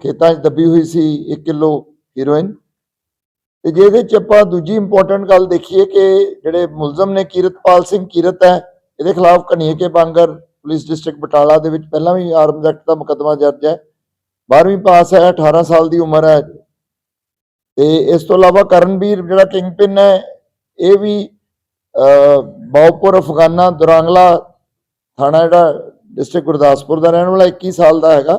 ਖੇਤਾਂ 'ਚ ਦੱਬੀ ਹੋਈ ਸੀ 1 ਕਿਲੋ ਹੀਰੋਇਨ ਤੇ ਜੇ ਇਹਦੇ 'ਚ ਆਪਾਂ ਦੂਜੀ ਇੰਪੋਰਟੈਂਟ ਗੱਲ ਦੇਖੀਏ ਕਿ ਜਿਹੜੇ ਮੁਲਜ਼ਮ ਨੇ ਕੀਰਤਪਾਲ ਸਿੰਘ ਕੀਰਤ ਹੈ ਇਹਦੇ ਖਿਲਾਫ ਕਨੀਏ ਕੇ ਬਾਂਗਰ ਪੁਲਿਸ ਡਿਸਟ੍ਰਿਕਟ ਬਟਾਲਾ ਦੇ ਵਿੱਚ ਪਹਿਲਾਂ ਵੀ ਆਰਮਜ਼ ਐਕਟ ਦਾ ਮੁਕੱਦਮਾ ਦਰਜ ਹੈ। 12ਵੀਂ ਪਾਸ ਹੈ 18 ਸਾਲ ਦੀ ਉਮਰ ਹੈ। ਤੇ ਇਸ ਤੋਂ ਇਲਾਵਾ ਕਰਨਵੀਰ ਜਿਹੜਾ ਕਿੰਗਪਿਨ ਹੈ ਇਹ ਵੀ ਅਹ, ਬਾਉਪੁਰ ਅਫਗਾਨਾ ਦੁਰਾਂਗਲਾ ਥਾਣਾ ਜਿਹੜਾ ਡਿਸਟ੍ਰਿਕਟ ਗੁਰਦਾਸਪੁਰ ਦਾ ਰਹਿਣ ਵਾਲਾ 21 ਸਾਲ ਦਾ ਹੈਗਾ।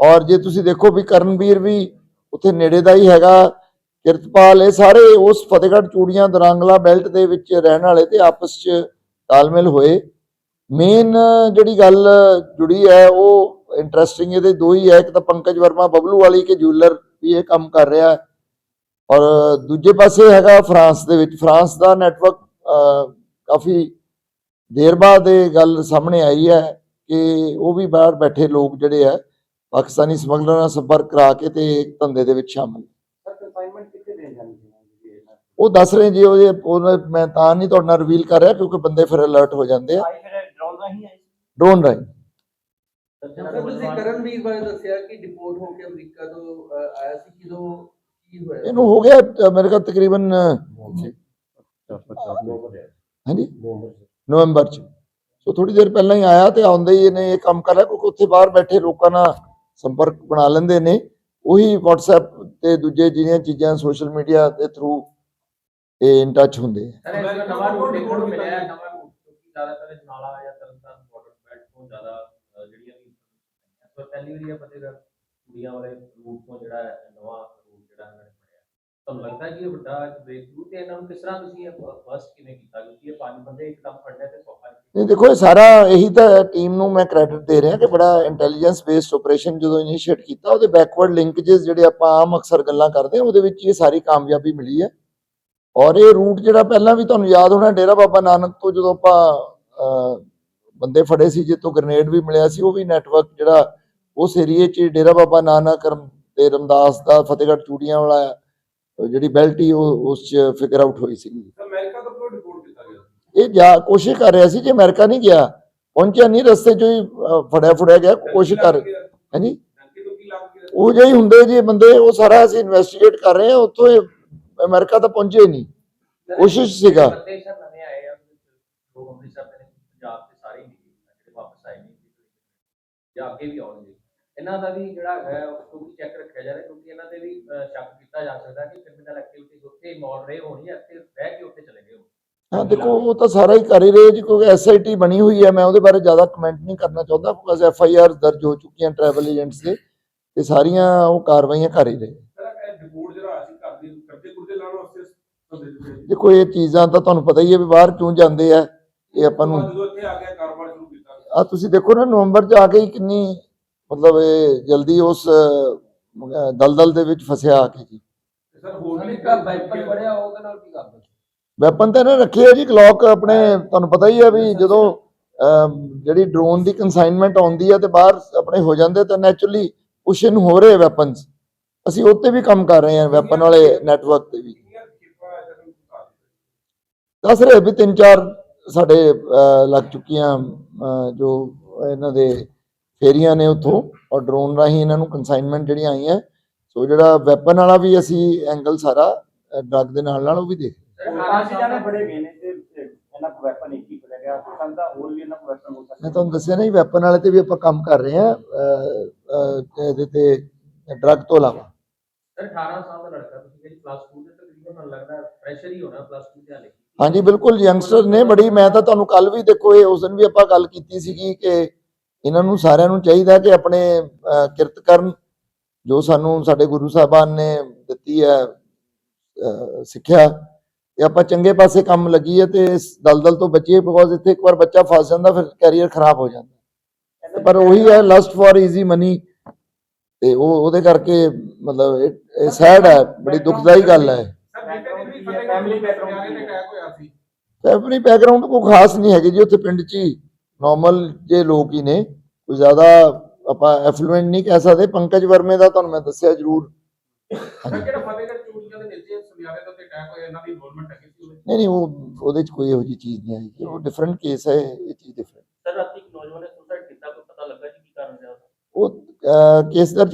ਔਰ ਜੇ ਤੁਸੀਂ ਦੇਖੋ ਵੀ ਕਰਨਵੀਰ ਵੀ ਉੱਥੇ ਨੇੜੇ ਦਾ ਹੀ ਹੈਗਾ, ਕਿਰਤਪਾਲ, ਇਹ ਸਾਰੇ ਉਸ ਫਤਿਹਗੜ੍ਹ ਚੂੜੀਆਂ ਦਰਾਂਗਲਾ ਬੈਲਟ ਦੇ ਵਿੱਚ ਰਹਿਣ ਵਾਲੇ ਤੇ ਆਪਸ 'ਚ ਤਾਲਮੇਲ ਹੋਏ। ਮੇਨ ਜਿਹੜੀ ਗੱਲ ਜੁੜੀ ਹੈ, ਉਹ ਇੰਟਰਸਟਿੰਗ ਇਹਦੇ ਦੋ ਹੀ ਹੈ, ਇੱਕ ਤਾਂ ਪੰਕਜ ਵਰਮਾ ਬਬਲੂ ਵਾਲੀ ਕੇ ਜੂਲਰ ਵੀ ਇਹ ਕੰਮ ਕਰ ਰਿਹਾ ਹੈ। ਔਰ ਦੂਜੇ ਪਾਸੇ ਹੈਗਾ ਫਰਾਂਸ ਦੇ ਵਿੱਚ। ਫਰਾਂਸ ਦਾ ਨੈਟਵਰਕ ਕਾਫੀ ਦੇਰ ਬਾਅਦ ਇਹ ਗੱਲ ਸਾਹਮਣੇ ਆਈ ਹੈ ਕਿ ਉਹ ਵੀ ਬਾਹਰ ਬੈਠੇ ਲੋਕ ਜਿਹੜੇ ਆ ਪਾਕਿਸਤਾਨੀ ਸਮਗਲਰਾਂ ਨਾਲ ਸੰਪਰਕ ਕਰਾ ਕੇ ਤੇ ਇੱਕ ਧੰਦੇ ਦੇ ਵਿੱਚ ਸ਼ਾਮਲ। ਸਰ ਕਨਸਾਈਨਮੈਂਟ ਕਿੱਥੇ ਦੇ ਜਾਂਦੀ ਹੈ ਉਹ ਦੱਸ ਰਹੇ ਜੀ ਉਹ ਮੈਂ ਤਾਂ ਨਹੀਂ ਤੁਹਾਡੇ ਨਾਲ ਰਿਵੀਲ ਕਰ ਰਿਹਾ ਕਿਉਂਕਿ ਬੰਦੇ ਫਿਰ ਅਲਰਟ ਹੋ ਜਾਂਦੇ ਆ। ਡਰੋਨ ਰਾਹੀਂ ਤੁਸੀਂ ਕਰਨਵੀਰ ਬਾਰੇ ਦੱਸਿਆ ਕਿ ਡਿਪੋਰਟ ਹੋ ਕੇ ਅਮਰੀਕਾ ਤੋਂ ਆਇਆ ਸੀ ਕਿਦੋਂ ਕੀ ਹੋਇਆ? ਇਹਨੂੰ ਹੋ ਗਿਆ ਮੇਰੇ ਖਿਆਲ ਤਕਰੀਬਨ ਹਾਂਜੀ? ਨਵੰਬਰ ਚ। ਸੋ ਥੋੜੀ ਦੇਰ ਪਹਿਲਾਂ ਹੀ ਆਇਆ ਤੇ ਆਉਂਦੇ ਹੀ ਇਹਨੇ ਇਹ ਕੰਮ ਕਰ ਰਿਹਾ ਕਿਉਂਕਿ ਉੱਥੇ ਬਾਹਰ ਬੈਠੇ ਲੋਕਾਂ ਨਾਲ ਸੰਪਰਕ ਬਣਾ ਲੈਂਦੇ ਨੇ ਉਹੀ WhatsApp ਤੇ ਦੂਜੇ ਜਿਹੜੀਆਂ ਚੀਜ਼ਾਂ ਸੋਸ਼ਲ ਮੀਡੀਆ ਦੇ ਥਰੂ ਇਹ ਇਨ ਟੱਚ ਹੁੰਦੇ ਆ। ਸਰ ਇਸ ਨਵਾਂ ਰੂਟ ਦੇਖਣ ਮਿਲਿਆ ਹੈ, ਨਵਾਂ ਰੂਟ ਕਿਉਂਕਿ ਜ਼ਿਆਦਾਤਰ ਜਨਾਲਾ ਜਾਂ ਤਰਨਤਾਰਨ ਬਾਰਡਰ ਬੈਲਟ ਤੋਂ ਜ਼ਿਆਦਾ ਜਿਹੜੀਆਂ ਵੀ ਪਰ ਪਹਿਲੀ ਵਾਰੀ ਇਹ ਫਤਿਹਗੜ੍ਹ ਕੁੜੀਆਂ ਵਾਲੇ ਰੂਟ ਤੋਂ ਜਿਹੜਾ ਨਵਾਂ ਰੂਟ ਜਿਹੜਾ ਇਹਨਾਂ ਨੇ ਫੜਿਆ ਤੁਹਾਨੂੰ ਲੱਗਦਾ ਕਿ ਇਹ ਵੱਡਾ ਬ੍ਰੇਕ ਥਰੂ ਤੇ ਇਹਨਾਂ ਨੂੰ ਕਿਸ ਤਰ੍ਹਾਂ ਤੁਸੀਂ ਇਹ ਫਸਟ ਕਿਵੇਂ ਕੀਤਾ? ਕਿਉਂਕਿ ਇਹ ਪੰਜ ਬੰਦੇ ਇੱਕਦਮ ਫੜਨੇ ਤੇ ਸੌਖਾ ਦੇਖੋ, ਇਹ ਸਾਰਾ ਇਹੀ ਤਾਂ ਟੀਮ ਨੂੰ ਮੈਂ ਕ੍ਰੈਡਿਟ ਦੇ ਰਿਹਾ ਕਿ ਬੜਾ ਇੰਟੈਲੀਜੈਂਸ ਬੇਸਡ ਆਪਰੇਸ਼ਨ ਜਦੋਂ ਇਨੀਸ਼ੀਏਟ ਕੀਤਾ, ਉਹਦੇ ਬੈਕਵਰਡ ਲਿੰਕੇजेस ਜਿਹੜੇ ਆਪਾਂ ਆਮ ਅਕਸਰ ਗੱਲਾਂ ਕਰਦੇ ਹਾਂ, ਉਹਦੇ ਵਿੱਚ ਇਹ ਸਾਰੀ ਕਾਮਯਾਬੀ ਮਿਲੀ ਹੈ। ਔਰ ਇਹ ਰੂਟ ਜਿਹੜਾ ਪਹਿਲਾਂ ਵੀ ਤੁਹਾਨੂੰ ਯਾਦ ਹੋਣਾ, ਡੇਰਾ ਬਾਬਾ ਨਾਨਕ ਤੋਂ ਜਦੋਂ ਆਪਾਂ ਬੰਦੇ ਫੜੇ ਸੀ ਜਿੱਤੋਂ ਗ੍ਰਨੇਡ ਵੀ ਮਿਲਿਆ ਸੀ, ਉਹ ਵੀ ਨੈਟਵਰਕ ਜਿਹੜਾ ਉਸ ਏਰੀਏ 'ਚ ਡੇਰਾ ਬਾਬਾ ਨਾਨਕ ਤੇ ਰਮਦਾਸ ਦਾ ਫਤਿਹਗੜ੍ਹ ਚੂੜੀਆਂ ਵਾਲਾ ਜਿਹੜੀ ਬੈਲਟ ਹੀ ਉਹ, ਉਸ 'ਚ ਫਿਗਰ ਆਊਟ ਹੋਈ ਸੀ ਅਮਰੀਕਾ ਤੋਂ ਕਿਉਂ ਰਿਪੋਰਟ ਕੀਤਾ ਗਿਆ ਇਹ ਜਾ ਕੋਸ਼ਿਸ਼ ਕਰ ਰਿਹਾ ਸੀ ਜੇ ਅਮਰੀਕਾ ਨਹੀਂ ਗਿਆ। ਪਹੁੰਚਿਆ ਨਹੀਂ ਰਸਤੇ 'ਚ ਹੀ ਫੜਿਆ ਫੜਿਆ ਗਿਆ ਕੋਸ਼ਿਸ਼ ਕਰ ਹਾਂਜੀ। ਉਹ ਜਿਹੇ ਹੁੰਦੇ ਜੀ ਬੰਦੇ ਉਹ ਸਾਰਾ ਅਸੀਂ ਇਨਵੈਸਟੀਗੇਟ ਕਰ ਰਹੇ ਹਾਂ ਉੱਥੋਂ ਇਹ ਅਮਰੀਕਾ ਤਾਂ ਪਹੁੰਚੇ ਨਹੀਂ। ਕੋਸ਼ਿਸ਼ ਸੀਗਾ। ਜਾਂ ਅੱਗੇ ਵੀ ਆਉਣਗੇ ਇਹਨਾਂ ਦਾ ਵੀ ਜਿਹੜਾ ਹੈ ਉਹ ਵੀ ਚੈੱਕ ਰੱਖਿਆ ਜਾ ਰਿਹਾ ਕਿਉਂਕਿ ਇਹਨਾਂ ਤੇ ਵੀ ਸ਼ੱਕ ਕੀਤਾ ਜਾ ਸਕਦਾ ਕਿ ਕ੍ਰਿਮੀਨਲ ਐਕਟੀਵਿਟੀਜ਼ ਉੱਥੇ ਇਨਵੋਲਵ ਰਹੇ ਹੋਣੀ ਜਾਂ ਇੱਥੇ ਰਹਿ ਕੇ ਉੱਥੇ ਚਲੇ ਗਏ। ਹੋਣ ਹਾਂ ਦੇਖੋ ਉਹ ਤਾਂ ਸਾਰਾ ਹੀ ਕਰ ਹੀ ਰਹੇ ਜੀ ਕਿਉਂਕਿ ਐਸਆਈਟੀ ਬਣੀ ਹੋਈ ਹੈ ਮੈਂ ਉਹਦੇ ਬਾਰੇ ਜ਼ਿਆਦਾ ਕਮੈਂਟ ਨਹੀਂ ਕਰਨਾ ਚਾਹੁੰਦਾ ਬਿਕਾਜ਼ ਐਫਆਈਆਰ ਦਰਜ ਹੋ ਚੁੱਕੀਆਂ ਟਰੈਵਲ ਏਜੰਟਸ ਦੇ ਤੇ ਸਾਰੀਆਂ ਉਹ ਕਾਰਵਾਈਆਂ ਕਰ ਹੀ ਰਹੇ। ਘਰ ਦੇਖੋ ਇਹ ਚੀਜ਼ਾਂ ਤਾਂ ਤੁਹਾਨੂੰ ਪਤਾ ਹੀ ਹੈ ਵੀ ਬਾਹਰ ਕਿਉਂ ਜਾਂਦੇ ਆ ਇਹ ਆਪਾਂ ਨੂੰ ਆ ਤੁਸੀਂ ਦੇਖੋ ਨਾ ਨਵੰਬਰ ਚ ਆ ਕੇ ਹੀ ਕਿੰਨੀ ਮਤਲਬ ਇਹ ਜਲਦੀ ਉਸ ਦਲਦਲ ਦੇ ਵਿੱਚ ਫਸਿਆ ਆ ਕੇ ਜੀ। ਸਰ ਹੋਰ ਵੀ ਅਮਰੀਕਾ ਵਾਈਪਰ ਬੜਿਆ ਉਹਦੇ ਨਾਲ ਕੀ ਕਰਦਾ ਵੈਪਨ ਤਾਂ ਇਹਨਾਂ ਨੇ ਰੱਖੇ ਆ ਜੀ ਗਲੌਕ ਆਪਣੇ ਤੁਹਾਨੂੰ ਪਤਾ ਹੀ ਹੈ ਵੀ ਜਦੋਂ ਅਮ, ਜਿਹੜੀ ਡਰੋਨ ਦੀ ਕਨਸਾਈਨਮੈਂਟ ਆਉਂਦੀ ਹੈ ਤੇ ਬਾਹਰ ਆਪਣੇ ਹੋ ਜਾਂਦੇ ਤਾਂ ਨੈਚੁਰਲੀ ਪੁਸ਼ਨ ਹੋ ਰਹੇ ਵੈਪਨਸ ਅਸੀਂ ਉੱਤੇ ਵੀ ਕੰਮ ਕਰ ਰਹੇ ਹਾਂ ਵੈਪਨ ਵਾਲੇ ਨੈਟਵਰਕ ਤੇ ਵੀ। ਦੱਸ ਰਹੇ ਵੀ ਤਿੰਨ ਚਾਰ ਸਾਡੇ ਲੱਗ ਚੁੱਕੀਆਂ ਜੋ ਇਹਨਾਂ ਦੇ ਫੇਰੀਆਂ ਨੇ ਉੱਥੋਂ ਔਰ ਡਰੋਨ ਰਾਹੀਂ ਇਹਨਾਂ ਨੂੰ ਕਨਸਾਈਨਮੈਂਟ ਜਿਹੜੀਆਂ ਆਈਆਂ। ਸੋ ਜਿਹੜਾ ਵੈਪਨ ਵਾਲਾ ਵੀ ਅਸੀਂ ਐਂਗਲ ਸਾਰਾ ਡਰਗ ਦੇ ਨਾਲ ਨਾਲ ਉਹ ਵੀ ਦੇਖ ਸਰ ਕਾਫੀ ਜਾਣੇ ਬੜੇ ਗਏ ਨੇ ਤੇ ਤੇ ਇਹਨਾਂ ਕੋਲ ਵੈਪਨ ਇੱਕ ਹੀ ਫੜਿਆ ਗਿਆ। ਹੋ ਸਕਦਾ ਹੋਰ ਵੀ ਇਹਨਾਂ ਕੋਲ ਵੈਪਨ ਹੋ ਮੈਂ ਤੁਹਾਨੂੰ ਦੱਸਿਆ ਨਹੀਂ ਵੈਪਨ ਵਾਲੇ ਤੇ ਵੀ ਆਪਾਂ ਕੰਮ ਕਰ ਰਹੇ ਅਹ, ਇਹਦੇ ਤੇ ਡਰਗ ਤੋਂ ਇਲਾਵਾ। ਸਰ 18 ਸਾਲ ਦਾ ਲੜਕਾ ਤੁਸੀਂ ਕਹਿੰਦੇ ਪਲੱਸ 2 ਦੇ ਤਕਰੀਬਨ ਮੈਨੂੰ ਲੱਗਦਾ ਪ੍ਰੈਸ਼ਰ ਹੀ ਹੋਣਾ ਪਲੱਸ 2 ਦੇ ਹਾਲੇ। ਹਾਂਜੀ ਬਿਲਕੁਲ ਯੰਗਸਟਰ ਨੇ ਬੜੀ ਮੈਂ ਤਾਂ ਤੁਹਾਨੂੰ ਕੱਲ ਵੀ ਦੇਖੋ ਇਹ ਉਸ ਦਿਨ ਵੀ ਆਪਾਂ ਗੱਲ ਕੀਤੀ ਸੀਗੀ ਕਿ ਇਹਨਾਂ ਨੂੰ ਸਾਰਿਆਂ ਨੂੰ ਚਾਹੀਦਾ ਕਿ ਆਪਣੇ ਕਿਰਤ ਕਰਨ। ਜੋ ਸਾਨੂੰ ਸਾਡੇ ਗੁਰੂ ਸਾਹਿਬਾਨ ਨੇ ਦਿੱਤੀ ਹੈ ਸਿੱਖਿਆ ਤੇ ਆਪਾਂ ਚੰਗੇ ਪਾਸੇ ਕੰਮ ਲੱਗੀਏ ਤੇ ਇਸ ਦਲਦਲ ਤੋਂ ਬਚੀਏ ਬਿਕੋਜ਼ ਇੱਥੇ ਇੱਕ ਵਾਰ ਬੱਚਾ ਫਸ ਜਾਂਦਾ, ਫਿਰ ਕੈਰੀਅਰ ਖਰਾਬ ਹੋ ਜਾਂਦਾ। ਪਰ ਉਹੀ ਹੈ ਲਸਟ ਫॉर ਈਜ਼ੀ ਮਨੀ ਤੇ ਉਹ, ਉਹਦੇ ਕਰਕੇ ਮਤਲਬ ਇਹ- ਸੈਡ ਹੈ, ਬੜੀ ਦੁਖਦਾਈ ਗੱਲ ਹੈ। ਫੈਮਿਲੀ ਬੈਕਗ੍ਰਾਉਂਡ ਤੇ ਖਾਸ ਨਹੀਂ ਹੈਗੀ ਜੀ, ਉੱਥੇ ਪਿੰਡ 'ਚ ਹੀ ਨਾਰਮਲ ਜੇ ਲੋਕ ਹੀ ਨੇ, ਕੋਈ ਜ਼ਿਆਦਾ ਆਪਾਂ ਐਫਲੂਐਂਟ ਨਹੀਂ ਕਹਿ ਸਕਦੇ। ਪੰਕਜ ਵਰਮੇ ਦਾ ਤੁਹਾਨੂੰ ਮੈਂ ਦੱਸਿਆ ਜ਼ਰੂਰ। ਸਰ ਫਤਿਹਗੜ੍ਹ ਚੂੜੀਆਂ ਦੇ ਵਿੱਚ ਸੁਨਿਆਰੇ ਦੇ ਉੱਤੇ ਅਟੈਕ ਹੋਇਆ ਇਹਨਾਂ ਦੀ ਇਨਵੋਲਵਮੈਂਟ ਹੈਗੀ ਸੀ ਉਹਦੇ? ਨਹੀਂ ਨਹੀਂ ਉਹ ਉਹਦੇ 'ਚ ਕੋਈ ਇਹੋ ਜਿਹੀ ਚੀਜ਼ ਨਹੀਂ ਆਈ ਉਹ ਡਿਫਰੈਂਟ ਕੇਸ ਹੈ ਇਹ ਚੀਜ਼ ਡਿਫਰੈਂਟ ਸਰ ਰਾਤੀ ਇੱਕ ਨੌਜਵਾਨ ਨੇ ਸੁਸਾਈਡ ਕੀਤਾ ਕੋਈ ਪਤਾ ਲੱਗਾ ਜੀ ਕੀ ਕਾਰਨ ਰਿਹਾ ਉਹ ਕੇਸ ਦਰਜ